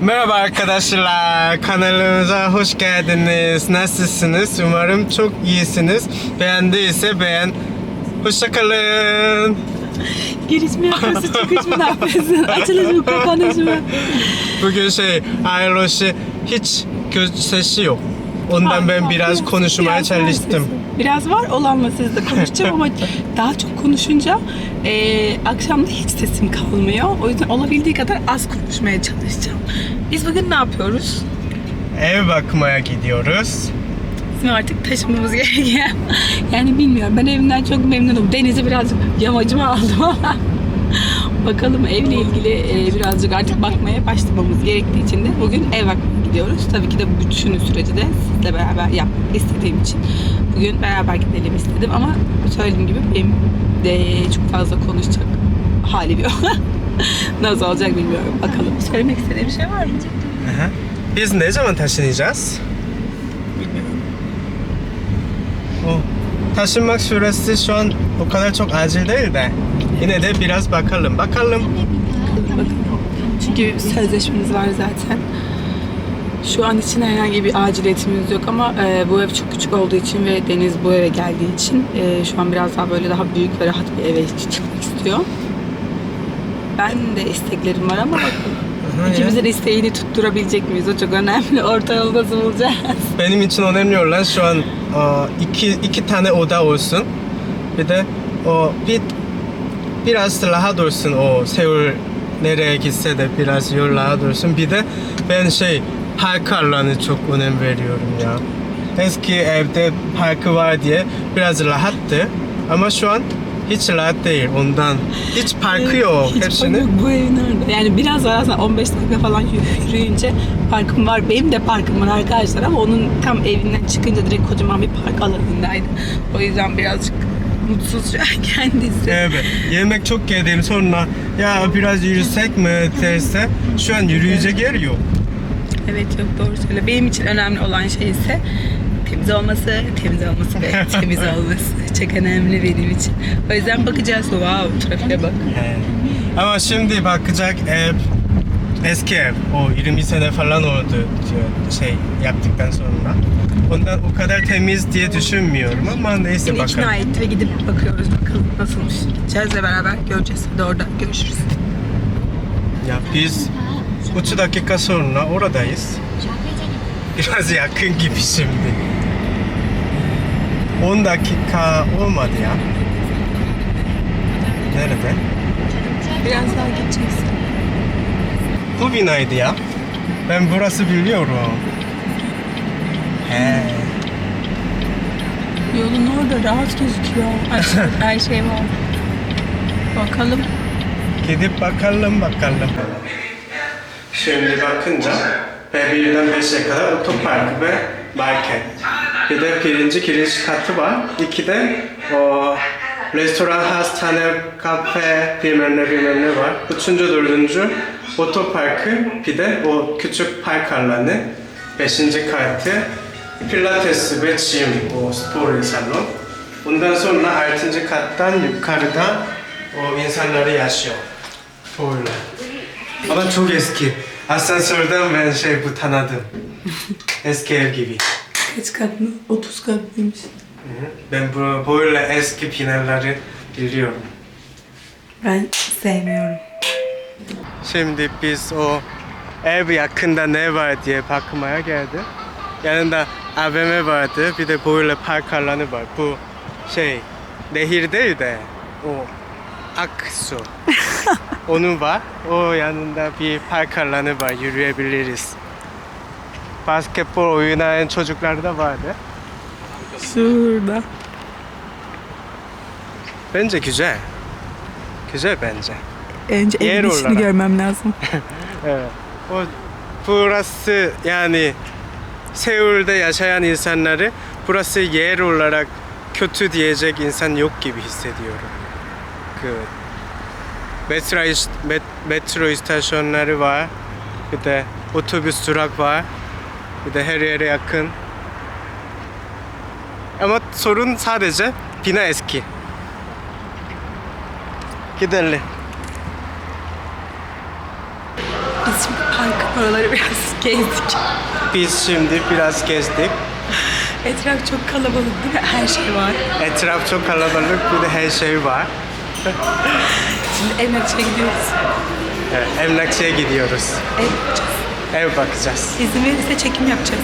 Merhaba arkadaşlar, kanalımıza hoş geldiniz. Nasılsınız? Umarım çok iyisiniz. Beğendiyse beğen. Hoşçakalın. Giriş mi yapıyorsun, çıkış mı ne yapıyorsun? Açılış mı, kapanış mı? Bugün şey, Ayroş'u hiç göz sesi yok. Ondan ben Var, biraz konuşmaya biraz çalıştım. Biraz var, olanla sizle konuşacağım ama daha çok konuşunca eee akşam da hiç sesim kalmıyor. O yüzden olabildiği kadar az konuşmaya çalışacağım. Biz bugün ne yapıyoruz? Ev bakmaya gidiyoruz. Bizim artık taşımamız gerekiyor. Yani bilmiyorum. Ben evimden çok memnunum. Denizi birazcık yamacıma aldım ama bakalım evle ilgili e, birazcık artık bakmaya başlamamız gerektiği için de bugün ev bakmaya gidiyoruz. Tabii ki de bu bütün süreci de sizle beraber yapmak istediğim için bugün beraber gidelim istedim ama söylediğim gibi benim de çok fazla konuşacak halim yok. Nasıl olacak bilmiyorum. Bakalım. Söylemek istediğim bir şey var mı? Aha. Biz ne zaman taşınacağız? Bilmiyorum. O taşınmak süresi şu an o kadar çok acil değil de yine de biraz bakalım. Bakalım. Çünkü sözleşmemiz var zaten. Şu an için herhangi bir aciliyetimiz yok ama e, bu ev çok küçük olduğu için ve Deniz bu eve geldiği için e, şu an biraz daha böyle daha büyük ve rahat bir eve çıkmak istiyor. Ben de isteklerim var ama bakın. İkimizin isteğini tutturabilecek miyiz? O çok önemli. Orta yolu nasıl bulacağız? Benim için önemli olan şu an aa, iki, iki tane oda olsun. Bir de o bir biraz rahat olsun o Seul nereye gitse de biraz yol rahat olsun. Bir de ben şey park alanı çok önem veriyorum ya. Eski evde parkı var diye biraz rahattı. Ama şu an hiç rahat değil ondan. Hiç parkı yok. Hiç Hepsini. yok. Bu ev nerede? Yani biraz var aslında 15 dakika falan yürüyünce parkım var. Benim de parkım var arkadaşlar ama onun tam evinden çıkınca direkt kocaman bir park alanındaydı. O yüzden birazcık mutsuz şu an kendisi. Evet. Yemek çok yedim sonra ya biraz yürüsek mi derse şu an yürüyecek yer yok. Evet çok doğru söyle. Benim için önemli olan şey ise temiz olması, temiz olması ve temiz olması. Çok önemli benim için. O yüzden bakacağız. Wow trafiğe bak. Ama şimdi bakacak ev eski ev. O 20 sene falan oldu şey yaptıktan sonra. Ondan o kadar temiz diye düşünmüyorum ama neyse Beni ikna bakalım. etti ve gidip bakıyoruz bakalım nasılmış. Gideceğiz ve beraber göreceğiz. Hadi orada görüşürüz. Ya biz 3 dakika sonra oradayız. Biraz yakın gibi şimdi. 10 dakika olmadı ya. Nerede? Biraz daha gideceğiz. Bu binaydı ya. Ben burası biliyorum. He. Yolun orada rahat gözüküyor. Her şey var. Bakalım. Gidip bakalım bakalım. Şimdi bakınca B1'den 5'e kadar otopark ve market. Bir de birinci giriş katı var. İki de o restoran, hastane, kafe bilmem ne bilmem ne var. Üçüncü, dördüncü otoparkı bir de o küçük park alanı. Beşinci katı pilates ve gym, o spor salon. Ondan sonra altıncı kattan yukarıda o insanları yaşıyor. Böyle. Ama çok eski. Asansörden ben şey bu tanıdım. eski ev gibi. Kaç katlı? 30 katlıymış. Ben bu böyle eski binaları biliyorum. Ben sevmiyorum. Şimdi biz o ev yakında ne var diye bakmaya geldi. Yanında AVM vardı. Bir de böyle park alanı var. Bu şey nehir değil de o aksu. Onun var. O yanında bir park alanı var. Yürüyebiliriz. Basketbol oynayan çocuklar da vardı. Şurada. Bence güzel. Güzel bence. Önce Yer evin içini olarak. görmem lazım. Evet. O burası yani Seul'de yaşayan insanları burası yer olarak kötü diyecek insan yok gibi hissediyorum. 그 metro, met, metro istasyonları var. Bir de otobüs durak var. Bir de her yere yakın. Ama sorun sadece bina eski. Gidelim. Biz şimdi park oraları biraz gezdik. Biz şimdi biraz gezdik. Etraf çok kalabalık değil mi? Her şey var. Etraf çok kalabalık, bir de her şey var. Şimdi emlakçıya gidiyoruz. Evet, emlakçıya gidiyoruz. Ev yapacağız. Ev bakacağız. İzin verirse çekim yapacağız.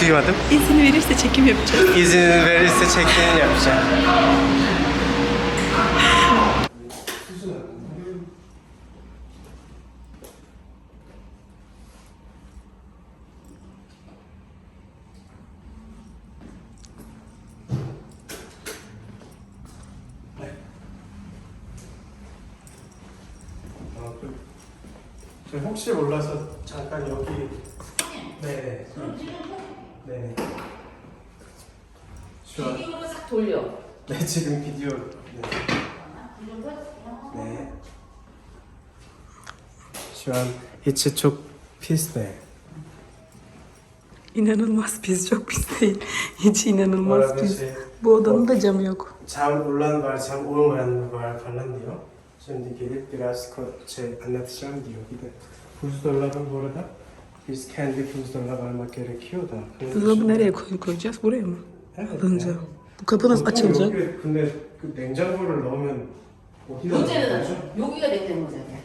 Duymadım. İzin verirse çekim yapacağız. İzin verirse çektiğini yapacağım. 몰라서 잠깐 여기 네. 네. 좋아. 비디오로 싹 돌려. 네 지금 비디오 네. 네. Şu an içi çok pis de. İnanılmaz pis, çok pis değil. Hiç inanılmaz Orada pis. şey, Bu odanın da camı yok. cam olan var, cam olmayan var falan diyor. Şimdi gelip biraz ko- şey anlatacağım diyor. Bir de buzdolabı bu arada. Biz kendi buzdolabı almak gerekiyor da. Bunun Buzdolabı dışında- nereye koy- koyacağız? Buraya mı? Evet, Alınca. yani. Bu kapı nasıl 보통 açılacak? 여기 근데 그 냉장고를 넣으면 어디다 문제는 넣는 거죠? 여기가 됐다는 거잖아요.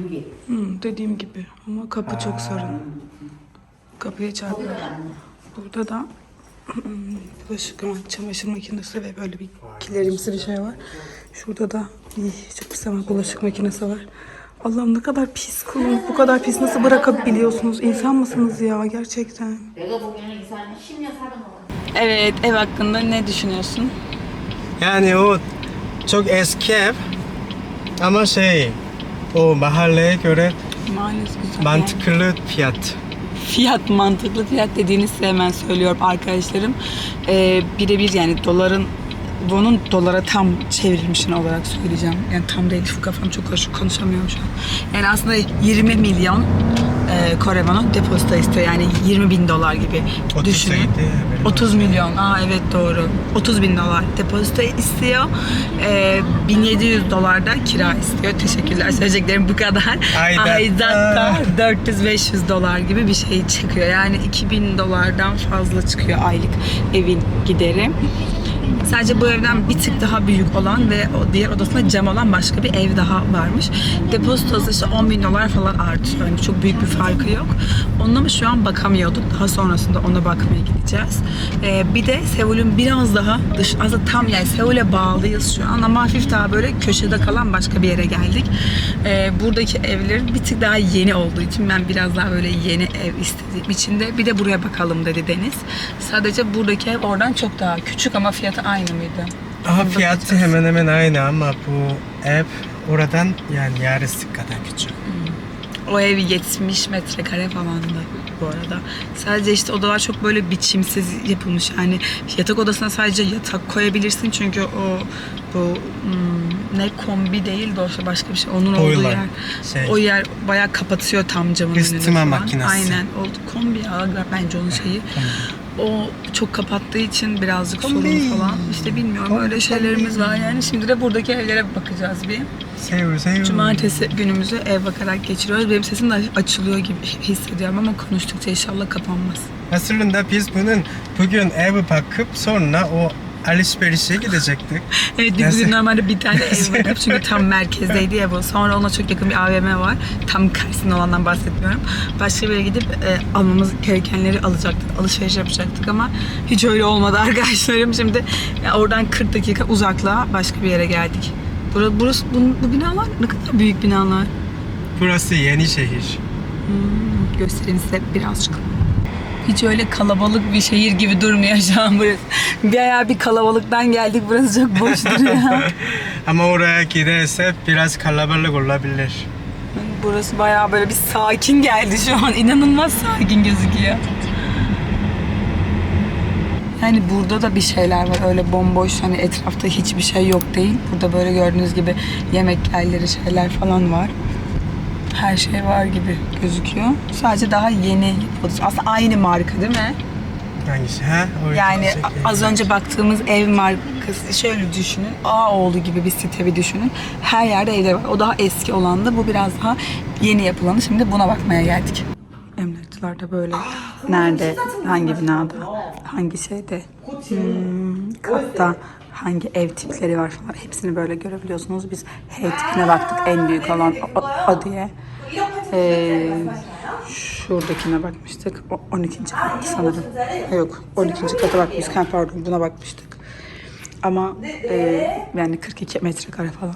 여기. Hı, dediğim gibi. Ama kapı çok sorun. Kapıya çarpıyor. 거기가 안 나. Burada da bulaşık ama çamaşır makinesi ve böyle bir kilerimsi bir şey var. Şurada da ih, çok pis ama bulaşık makinesi var. Allah'ım ne kadar pis kulunuz. Bu kadar pis nasıl bırakabiliyorsunuz? İnsan mısınız ya gerçekten? Evet ev hakkında ne düşünüyorsun? Yani o çok eski ev ama şey o mahalleye göre Maalesef güzel. mantıklı fiyat. Fiyat mantıklı fiyat dediğini hemen söylüyorum arkadaşlarım. Ee, Birebir yani doların bunun dolara tam çevrilmişini olarak söyleyeceğim. Yani tam değil şu kafam çok karışık konuşamıyorum şu an. Yani aslında 20 milyon e, Kore depozito istiyor. Yani 20 bin dolar gibi 30 düşünün. sayıydı, haberim 30 milyon. Aa evet doğru. 30 bin dolar depozito istiyor. Ee, 1700 dolar da kira istiyor. Teşekkürler. Söyleyeceklerim bu kadar. Aidat. Aidatta 400-500 dolar gibi bir şey çıkıyor. Yani 2000 dolardan fazla çıkıyor aylık evin gideri. Sadece bu evden bir tık daha büyük olan ve o diğer odasında cam olan başka bir ev daha varmış. Depozitosu işte 10 bin dolar falan artıyor. Yani çok büyük bir farkı yok. Onunla mı şu an bakamıyorduk. Daha sonrasında ona bakmaya gideceğiz. Ee, bir de Seul'ün biraz daha dış, aslında tam yani Seul'e bağlıyız şu an ama hafif daha böyle köşede kalan başka bir yere geldik. Ee, buradaki evlerin bir tık daha yeni olduğu için ben biraz daha böyle yeni ev istediğim için de bir de buraya bakalım dedi Deniz. Sadece buradaki ev oradan çok daha küçük ama fiyatı aynı mıydı? Aha fiyatı hemen hemen aynı ama bu ev oradan yani yarısı kadar küçük. O ev 70 metrekare falandı bu arada. Sadece işte odalar çok böyle biçimsiz yapılmış. Yani yatak odasına sadece yatak koyabilirsin çünkü o bu hmm, ne kombi değil de başka bir şey. Onun olduğu Boiler, yer. şey. O yer bayağı kapatıyor tam camın önünü Isıtma falan. makinesi. Aynen. O kombi ya bence onun şeyi. O çok kapattığı için birazcık sorun falan. İşte bilmiyorum öyle şeylerimiz var yani. Şimdi de buradaki evlere bakacağız bir. Sev sev. Cumartesi günümüzü ev bakarak geçiriyoruz. Benim sesim de açılıyor gibi hissediyorum ama konuştukça inşallah kapanmaz. Aslında biz bunun bugün ev bakıp sonra o alışverişe gidecektik. Evet biz bugün normalde bir tane ev bakıp çünkü tam merkezdeydi ya bu. Sonra ona çok yakın bir AVM var. Tam karşısında olandan bahsetmiyorum. Başka bir yere gidip e, almamız gerekenleri alacaktık. Alışveriş yapacaktık ama hiç öyle olmadı arkadaşlarım. Şimdi e, oradan 40 dakika uzaklığa başka bir yere geldik. Burası, burası bu, bu binalar ne kadar büyük binalar. Burası yeni şehir. Hmm, göstereyim size birazcık. Hiç öyle kalabalık bir şehir gibi durmuyor şu an burası. Bayağı bir kalabalıktan geldik. Burası çok boş duruyor. Ama oraya giderse biraz kalabalık olabilir. burası bayağı böyle bir sakin geldi şu an. İnanılmaz sakin gözüküyor. Yani burada da bir şeyler var. Öyle bomboş hani etrafta hiçbir şey yok değil. Burada böyle gördüğünüz gibi yemek yerleri şeyler falan var. Her şey var gibi gözüküyor. Sadece daha yeni yapıldı. Aslında aynı marka değil mi? Hangisi? Ha? O Yani a- az önce baktığımız ev markası şöyle düşünün. Ağoğlu gibi bir site bir düşünün. Her yerde evler var. O daha eski olandı. Bu biraz daha yeni yapılanı. Şimdi buna bakmaya geldik. Emlakçılar da böyle. Nerede, hangi binada, hangi şeyde, hmm, katta, hangi ev tipleri var falan. Hepsini böyle görebiliyorsunuz. Biz H tipine baktık. En büyük olan o, o diye. Ee, şuradakine bakmıştık. O 12. kat sanırım. Yok 12. kata bakmıştık. Ha, pardon buna bakmıştık. Ama e, yani 42 metrekare falan.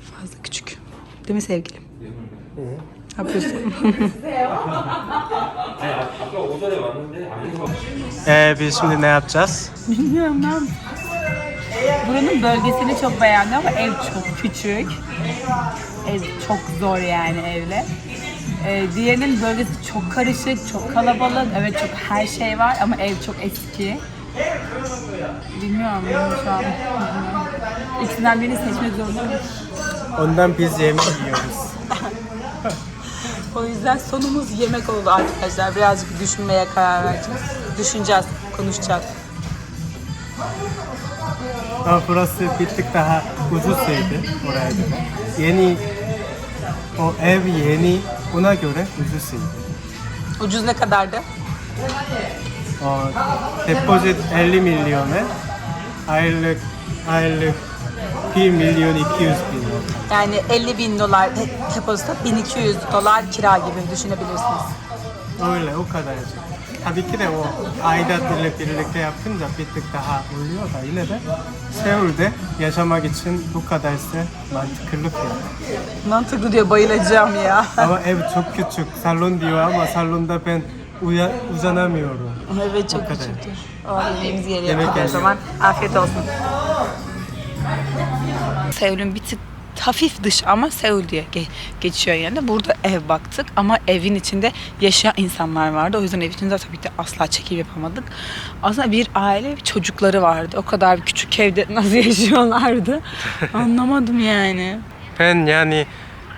Fazla küçük. Değil mi sevgilim? Ne yapıyorsun? Ee, biz şimdi ne yapacağız? Bilmiyorum ben. Buranın bölgesini çok beğendim ama ev çok küçük. Ev çok zor yani evle. Ee, diğerinin bölgesi çok karışık, çok kalabalık. Evet çok her şey var ama ev çok eski. Bilmiyorum şu an. İkisinden birini seçmek zorundayım. Ondan biz yemek yiyoruz. O yüzden sonumuz yemek oldu arkadaşlar. Birazcık düşünmeye karar vereceğiz. Düşüneceğiz, konuşacağız. Ama burası bir tık daha ucuzsaydı oraya göre. Yeni, o ev yeni, ona göre ucuzsaydı. Ucuz ne kadardı? O depozit 50 milyona, aylık, aylık 1 milyon 200 bin. Yani 50 bin dolar de- depozito, 1200 dolar kira gibi düşünebilirsiniz. Öyle o kadar. Tabii ki de o aidat ile birlikte yapınca bir tık daha oluyor da yine de Seul'de yaşamak için bu kadarsa mantıklı fiyat. Mantıklı diyor bayılacağım ya. Ama ev çok küçük. Salon diyor ama salonda ben uya, uzanamıyorum. evet çok küçüktür. O yemeğimizi yere Yemek o geliyor. zaman. Afiyet olsun. Seul'ün bir tık hafif dış ama Seul diye ge- geçiyor yani. Burada ev baktık ama evin içinde yaşayan insanlar vardı. O yüzden ev içinde tabii ki asla çekim yapamadık. Aslında bir aile çocukları vardı. O kadar küçük evde nasıl yaşıyorlardı anlamadım yani. Ben yani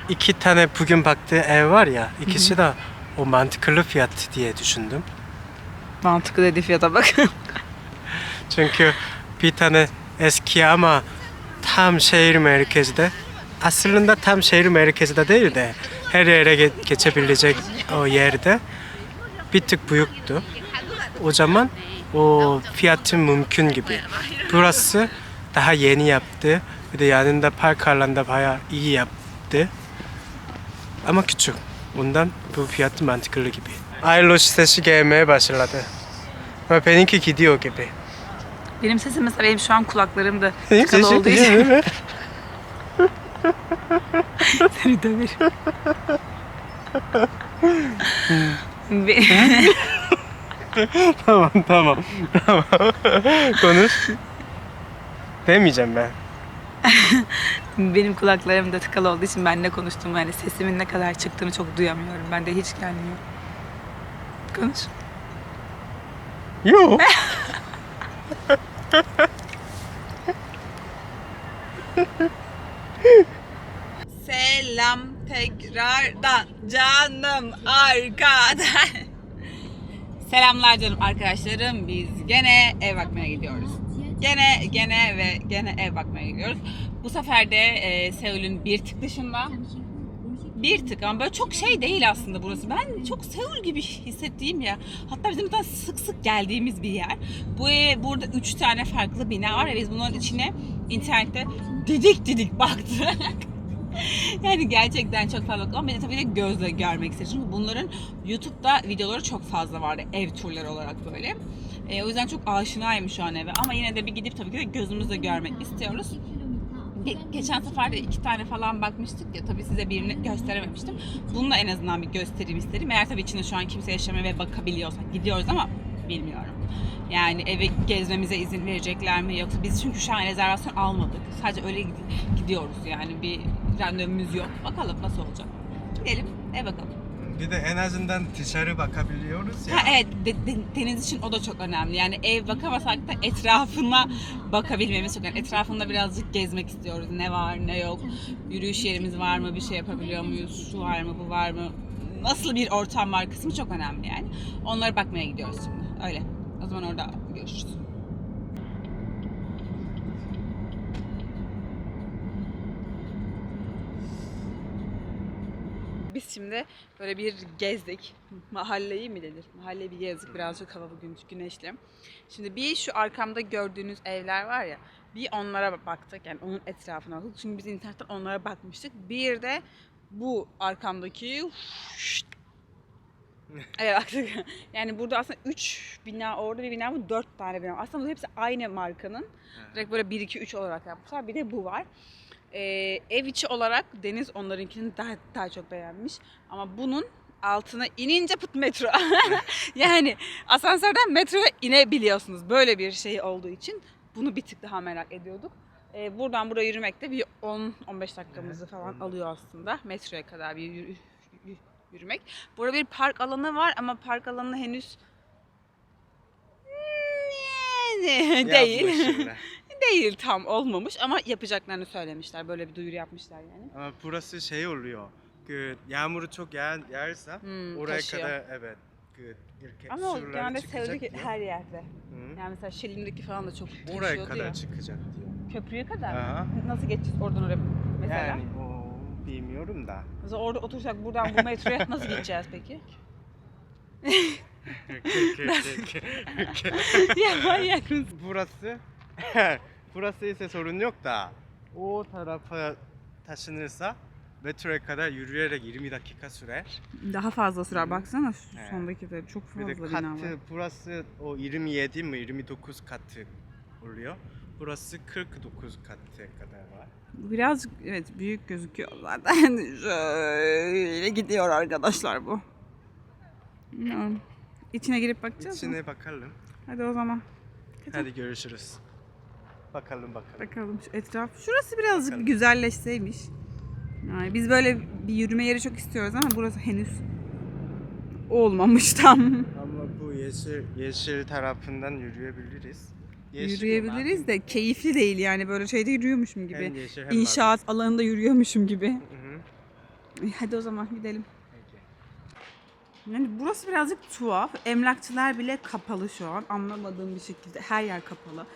iki tane bugün baktığı ev var ya ikisi de o mantıklı fiyat diye düşündüm. Mantıklı dedi fiyata bak. Çünkü bir tane eski ama tam şehir merkezde aslında tam şehir merkezde değil de her yere ge- geçebilecek o yerde bir tık büyüktü. O zaman o fiyatı mümkün gibi. Burası daha yeni yaptı. Bir de yanında park alanda bayağı iyi yaptı. Ama küçük. Ondan bu fiyatı mantıklı gibi. Aylo sitesi gelmeye başladı. Ama benimki gidiyor gibi. Benim sesim mesela benim şu an kulaklarımda tıkalı olduğu için? seni döverim. Be- tamam tamam. Tamam. Konuş. Demeyeceğim ben. Benim kulaklarım da tıkalı olduğu için ben ne konuştuğumu hani sesimin ne kadar çıktığını çok duyamıyorum. Ben de hiç gelmiyor. Konuş. Yok. Selam tekrardan canım arkadaş. Selamlar canım arkadaşlarım. Biz gene ev bakmaya gidiyoruz. Gene gene ve gene ev bakmaya gidiyoruz. Bu sefer de e, Seul'ün bir tık dışında bir tık ama böyle çok şey değil aslında burası. Ben çok Seul gibi hissettiğim ya. Hatta bizim buradan sık sık geldiğimiz bir yer. Bu burada üç tane farklı bina var ve biz bunların içine internette didik didik baktık. yani gerçekten çok fazla ama bir de tabii de gözle görmek istedim. Bunların YouTube'da videoları çok fazla vardı ev turları olarak böyle. E, o yüzden çok aşinayım şu an eve ama yine de bir gidip tabii ki de gözümüzle görmek istiyoruz. Ge- geçen sefer de iki tane falan bakmıştık ya tabii size birini gösterememiştim. Bununla en azından bir göstereyim istedim. Eğer tabii içinde şu an kimse yaşamıyor ve bakabiliyorsak gidiyoruz ama bilmiyorum. Yani eve gezmemize izin verecekler mi yoksa biz çünkü şu an rezervasyon almadık. Sadece öyle gid- gidiyoruz yani bir randevumuz yok. Bakalım nasıl olacak. Gidelim eve bakalım. Bir de en azından dışarı bakabiliyoruz ya. Ha, evet de- de- deniz için o da çok önemli. Yani ev bakamasak da etrafına bakabilmemiz çok önemli. Etrafında birazcık gezmek istiyoruz. Ne var ne yok. Yürüyüş yerimiz var mı? Bir şey yapabiliyor muyuz? Şu var mı bu var mı? Nasıl bir ortam var kısmı çok önemli yani. Onlara bakmaya gidiyoruz şimdi. Öyle. O zaman orada görüşürüz. Biz şimdi böyle bir gezdik. Mahalleyi mi denir? Mahalleyi bir gezdik. Birazcık hava bugün güneşli. Şimdi bir şu arkamda gördüğünüz evler var ya. Bir onlara baktık. Yani onun etrafına baktık. Çünkü biz internetten onlara bakmıştık. Bir de bu arkamdaki Evet baktık. Yani burada aslında 3 bina orada bir bina bu 4 tane bina. Aslında bu hepsi aynı markanın. Direkt böyle 1 2 3 olarak yapmışlar. Bir de bu var. Ee, ev içi olarak Deniz onlarınkini daha daha çok beğenmiş. Ama bunun altına inince pıt metro. yani asansörden metroya inebiliyorsunuz. Böyle bir şey olduğu için bunu bir tık daha merak ediyorduk. Ee, buradan buraya yürümek de bir 10-15 dakikamızı falan alıyor aslında. Metroya kadar bir yürü- yürü- yürümek. Burada bir park alanı var ama park alanı henüz yani değil. Yapmışlar. değil tam olmamış ama yapacaklarını söylemişler. Böyle bir duyuru yapmışlar yani. Ama burası şey oluyor. 그 yağmuru çok yağ, yağarsa Hmm, oraya taşıyor. kadar evet. 그 이렇게 Ama o surları genelde çıkacak sevdik diyor. her yerde. Hı. Yani mesela Şirin'deki falan da çok Oraya taşıyordu kadar ya. çıkacak diyor. Köprüye kadar Aha. mı? Nasıl geçeceğiz oradan oraya mesela? Yani o bilmiyorum da. Mesela orada otursak buradan bu metroya nasıl gideceğiz peki? ya manyak mısın? burası burası ise sorun yok da o tarafa taşınırsa metroya kadar yürüyerek 20 dakika sürer. Daha fazla sürer baksana şu Evet. sondaki de çok Bir fazla de bina var. katı burası o 27 mi 29 katı oluyor. Burası 49 katı kadar var. Birazcık evet büyük gözüküyor zaten. Şöyle gidiyor arkadaşlar bu. Bilmiyorum. İçine girip bakacağız mı? İçine bakalım. Hadi o zaman. Hadi görüşürüz. Bakalım bakalım. Bakalım şu etraf. Şurası birazcık Bakalım. güzelleşseymiş. Yani biz böyle bir yürüme yeri çok istiyoruz ama burası henüz olmamış tam. Ama bu yeşil yeşil tarafından yürüyebiliriz. Yeşil Yürüyebiliriz de keyifli değil yani böyle şeyde yürüyormuşum Hem gibi. yeşil hem İnşaat alanında yürüyormuşum gibi. Hı hı. Hadi o zaman gidelim. Yani burası birazcık tuhaf. Emlakçılar bile kapalı şu an. Anlamadığım bir şekilde her yer kapalı.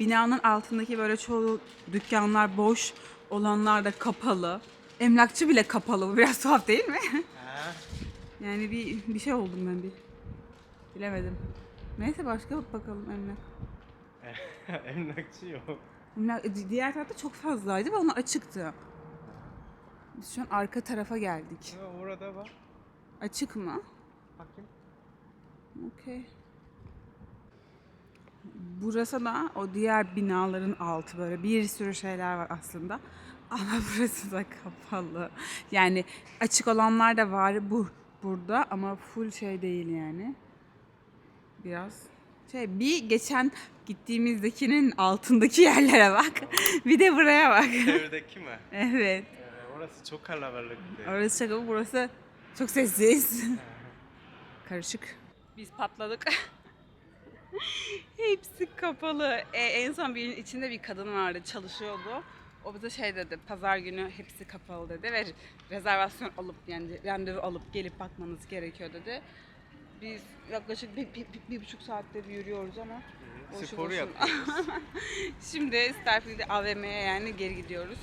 Binanın altındaki böyle çoğu dükkanlar boş, olanlar da kapalı. Emlakçı bile kapalı. Bu biraz tuhaf değil mi? Ha. yani bir bir şey oldum ben bir. Bilemedim. Neyse başka bak bakalım emlak. Emlakçı yok. Emlak diğer tarafta çok fazlaydı ve onlar açıktı. Biz şu an arka tarafa geldik. Ha, orada var. Açık mı? Bakayım. Okey. Burası da o diğer binaların altı böyle bir sürü şeyler var aslında. Ama burası da kapalı. Yani açık olanlar da var bu burada ama full şey değil yani. Biraz şey bir geçen gittiğimizdekinin altındaki yerlere bak. bir de buraya bak. Evdeki mi? evet. Ee, orası çok kalabalıktı. Orası şaka burası çok sessiz. Karışık. Biz patladık. Hepsi kapalı. E, en son birinin içinde bir kadın vardı çalışıyordu. O bize şey dedi, pazar günü hepsi kapalı dedi ve rezervasyon alıp yani randevu alıp gelip bakmanız gerekiyor dedi. Biz yaklaşık bir, bir, bir, bir buçuk saattir yürüyoruz ama Sporu yapıyoruz. Şimdi Starfield'de AVM'ye yani geri gidiyoruz.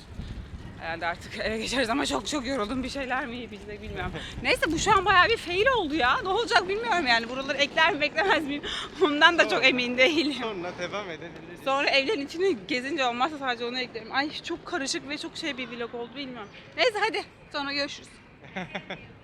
Herhalde artık eve geçeriz ama çok çok yoruldum. Bir şeyler mi yiyebiliriz bilmiyorum. Neyse bu şu an bayağı bir fail oldu ya. Ne olacak bilmiyorum yani. Buraları ekler mi beklemez miyim? Ondan da çok emin değilim. Sonra devam edebiliriz. Sonra evlerin içini gezince olmazsa sadece onu eklerim. Ay çok karışık ve çok şey bir vlog oldu bilmiyorum. Neyse hadi sonra görüşürüz.